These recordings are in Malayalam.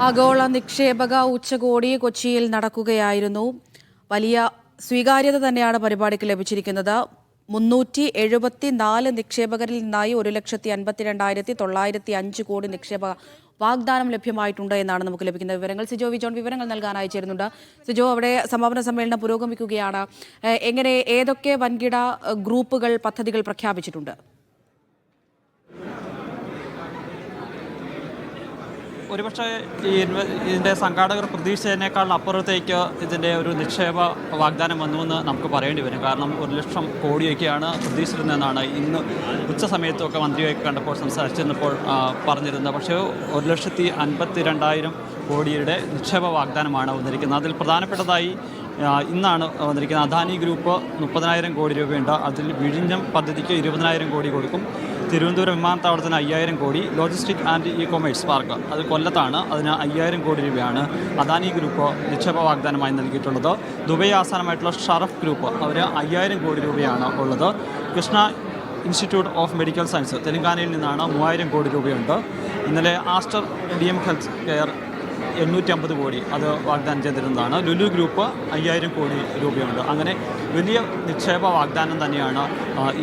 ആഗോള നിക്ഷേപക ഉച്ചകോടി കൊച്ചിയിൽ നടക്കുകയായിരുന്നു. വലിയ സ്വീകാര്യത തന്നെയാണ് പരിപാടിക്ക് ലഭിച്ചിരിക്കുന്നത്. മുന്നൂറ്റി എഴുപത്തി നാല് നിക്ഷേപകരിൽ നിന്നായി ഒരു ലക്ഷത്തി അൻപത്തിരണ്ടായിരത്തി തൊള്ളായിരത്തി അഞ്ച് കോടി നിക്ഷേപ വാഗ്ദാനം ലഭ്യമായിട്ടുണ്ട് എന്നാണ് നമുക്ക് ലഭിക്കുന്ന വിവരങ്ങൾ. സിജോ വിജോൺ വിവരങ്ങൾ നൽകാനായി ചേരുന്നുണ്ട്. സിജോ അവിടെ സമാപന സമ്മേളനം പുരോഗമിക്കുകയാണ്. എങ്ങനെ ഏതൊക്കെ വൻകിട ഗ്രൂപ്പുകൾ പദ്ധതികൾ പ്രഖ്യാപിച്ചിട്ടുണ്ട്? ഒരുപക്ഷെ ഈ ഇതിന്റെ സംഘാടകർ പ്രതീക്ഷിച്ചതിനേക്കാൾ അപ്പുറത്തേക്ക് ഇതിന്റെ ഒരു നിക്ഷേപ വാഗ്ദാനം വന്നുവെന്ന് നമുക്ക് പറയേണ്ടി വരും. കാരണം ഒരു ലക്ഷം കോടിയൊക്കെയാണ് പ്രതീക്ഷിച്ചിരുന്നതെന്നാണ് ഇന്ന് ഉച്ച സമയത്തൊക്കെ മന്ത്രിയൊക്കെ കണ്ടപ്പോൾ സംസാരിച്ചിരുന്നപ്പോൾ പറഞ്ഞിരുന്നത്. പക്ഷേ ഒരു ലക്ഷത്തി അൻപത്തി രണ്ടായിരം കോടിയുടെ നിക്ഷേപ വാഗ്ദാനമാണ് വന്നിരിക്കുന്നത്. അതിൽ പ്രധാനപ്പെട്ടതായി ഇന്നാണ് വന്നിരിക്കുന്നത്. അദാനി ഗ്രൂപ്പ് മുപ്പതിനായിരം കോടി രൂപയുണ്ട്. അതിൽ വിഴിഞ്ഞം പദ്ധതിക്ക് ഇരുപതിനായിരം കോടി കൊടുക്കും. തിരുവനന്തപുരം വിമാനത്താവളത്തിന് അയ്യായിരം crore logistic and e commerce park അത് കൊല്ലത്താണ്. അതിന് അയ്യായിരം കോടി രൂപയാണ് അദാനി ഗ്രൂപ്പ് നിക്ഷേപ വാഗ്ദാനമായി നൽകിയിട്ടുള്ളത്. ദുബൈ ആസ്ഥാനമായിട്ടുള്ള ഷറഫ് ഗ്രൂപ്പ് അവർ അയ്യായിരം കോടി രൂപയാണ് ഉള്ളത്. Krishna institute of medical science തെലങ്കാനയിൽ നിന്നാണ് മൂവായിരം കോടി രൂപയുണ്ട്. ഇന്നലെ Aster D M health care എണ്ണൂറ്റി അമ്പത് കോടി അത് വാഗ്ദാനം ചെയ്തിരുന്നതാണ്. ലുലു ഗ്രൂപ്പ് അയ്യായിരം കോടി രൂപയുണ്ട്. അങ്ങനെ വലിയ നിക്ഷേപ വാഗ്ദാനം തന്നെയാണ്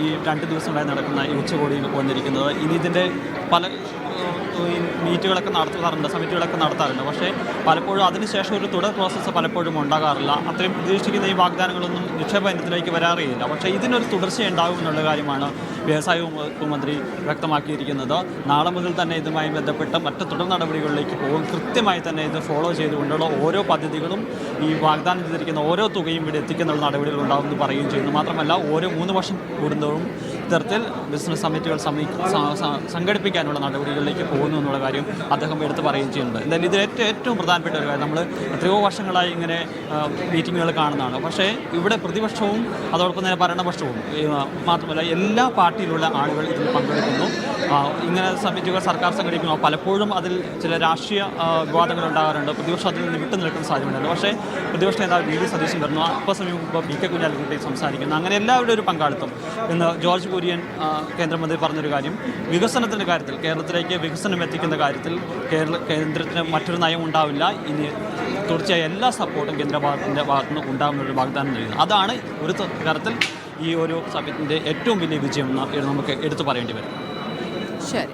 ഈ രണ്ട് ദിവസങ്ങളായി നടക്കുന്ന ഈ ഉച്ചകോടിയിൽ വന്നിരിക്കുന്നത്. ഇനി ഇതിന്റെ പല മീറ്റുകളൊക്കെ നടത്താറുണ്ട് സമിറ്റുകളൊക്കെ നടത്താറുണ്ട്. പക്ഷേ പലപ്പോഴും അതിനുശേഷം ഒരു തുടർ പ്രോസസ്സ് പലപ്പോഴും ഉണ്ടാകാറില്ല. അത്രയും പ്രതീക്ഷിക്കുന്ന ഈ വാഗ്ദാനങ്ങളൊന്നും നിക്ഷേപ ഇനത്തിലേക്ക് വരാറേയില്ല പക്ഷേ ഇതിനൊരു തുടർച്ച ഉണ്ടാകും എന്നുള്ള കാര്യമാണ് വ്യവസായ വകുപ്പ് മന്ത്രി വ്യക്തമാക്കിയിരിക്കുന്നത്. നാളെ മുതൽ തന്നെ ഇതുമായി ബന്ധപ്പെട്ട മറ്റ് തുടർ നടപടികളിലേക്ക് പോകും. കൃത്യമായി തന്നെ ഇത് ഫോളോ ചെയ്തുകൊണ്ടുള്ള ഓരോ പദ്ധതികളും ഈ വാഗ്ദാനം ചെയ്തിരിക്കുന്ന ഓരോ തുകയും ഇവിടെ എത്തിക്കുന്നുള്ള നടപടികൾ ഉണ്ടാകുമെന്ന് പറയുകയും ചെയ്യുന്നു. മാത്രമല്ല ഓരോ മൂന്ന് വർഷം കൂടുന്നതും ഇത്തരത്തിൽ ബിസിനസ് സമിറ്റുകൾ സംഘടിപ്പിക്കാനുള്ള നടപടികളിലേക്ക് പോകുന്നു എന്നുള്ള കാര്യം അദ്ദേഹം എടുത്ത് പറയുകയും ചെയ്യുന്നുണ്ട്. എന്തായാലും ഇതിൽ ഏറ്റവും ഏറ്റവും പ്രധാനപ്പെട്ട ഒരു കാര്യം നമ്മൾ എത്രയോ വർഷങ്ങളായി ഇങ്ങനെ മീറ്റിങ്ങുകൾ കാണുന്നതാണ്. പക്ഷേ ഇവിടെ പ്രതിപക്ഷവും അതോടൊപ്പം തന്നെ ഭരണപക്ഷവും മാത്രമല്ല എല്ലാ പാർട്ടിയിലുള്ള ആളുകൾ ഇതിൽ പങ്കെടുക്കുന്നു. ഇങ്ങനെ സമിറ്റുകൾ സർക്കാർ സംഘടിപ്പിക്കുന്നു. പലപ്പോഴും അതിൽ ചില രാഷ്ട്രീയ വിവാദങ്ങൾ ഉണ്ടാകാറുണ്ട്. പ്രതിപക്ഷം അതിൽ നിന്ന് വിട്ടു നിൽക്കുന്ന സാധ്യതയുണ്ട് പക്ഷേ പ്രതിപക്ഷ നേതാവ് വി. ഡി. സതീശൻ വരുന്നു. അല്പസമയം മുമ്പ് പി. കെ. കുഞ്ഞാലിക്കുട്ടി സംസാരിക്കുന്നു. അങ്ങനെ എല്ലാവരുടെ ഒരു പങ്കാളിത്തം ഇന്ന് ജോർജ് കുര്യൻ കേന്ദ്രമന്ത്രി പറഞ്ഞൊരു കാര്യം. വികസനത്തിന്റെ കാര്യത്തിൽ കേരളത്തിലേക്ക് വികസനം എത്തിക്കുന്ന കാര്യത്തിൽ കേരള കേന്ദ്രത്തിന് മറ്റൊരു നയം ഉണ്ടാവില്ല. ഇനി തീർച്ചയായും എല്ലാ സപ്പോർട്ടും കേന്ദ്ര ഭാഗത്തിന്റെ ഭാഗത്തു നിന്ന് ഉണ്ടാകുന്നൊരു വാഗ്ദാനം നൽകുന്നത് അതാണ് ഒരു തരത്തിൽ ഈ ഒരു സഭ്യത്തിന്റെ ഏറ്റവും വലിയ വിജയം നമുക്ക് എടുത്തു പറയേണ്ടി വരും. ശരി.